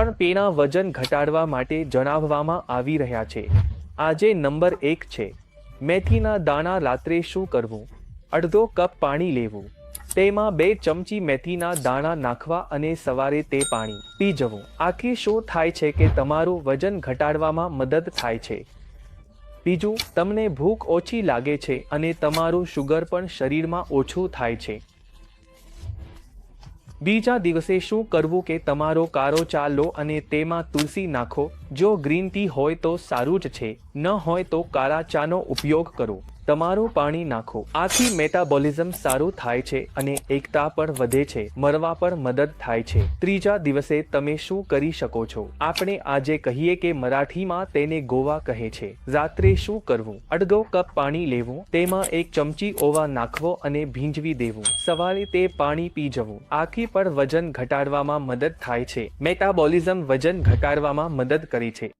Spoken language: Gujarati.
ત્રણ પેના વજન ઘટાડવા માટે જણાવવામાં આવી રહ્યા છે. આજે નંબર એક છે. મેથીના દાણા રાત્રે શું કરવું? અડધો કપ પાણી લેવું. તેમાં બે ચમચી મેથીના દાણા નાખવા અને સવારે તે પાણી પી જવું આખી શું થાય છે કે તમારું વજન ઘટાડવામાં મદદ થાય છે? બીજું, તમને ભૂખ ઓછી લાગે છે અને તમારું શુગર પણ શરીરમાં ઓછું થાય છે. બીજા દિવસે શું કરવું કે તમારો કારો ચાલો અને તેમાં તુલસી નાખો? જો ગ્રીન ટી હોય તો સારું જ છે, ન હોય તો કાળા ચાનો ઉપયોગ કરો. તમારું પાણી નાખો. આથી મેટાબોલિઝમ સારું થાય છે અને એકતા પણ વધે છે, મરવા પર મદદ થાય છે. ત્રીજા દિવસે તમે શું કરી શકો છો? આપણે આજે કહીએ કે મરાઠીમાં તેને ગોવા કહે છે. રાત્રે શું કરવું? અડધો કપ પાણી લેવું, તેમાં એક ચમચી ઓવા નાખવો અને ભીંજવી દેવું. સવારે તે પાણી પી જવું. આખી પર વજન ઘટાડવામાં મદદ થાય છે. મેટાબોલિઝમ વજન ઘટાડવામાં મદદ કરે છે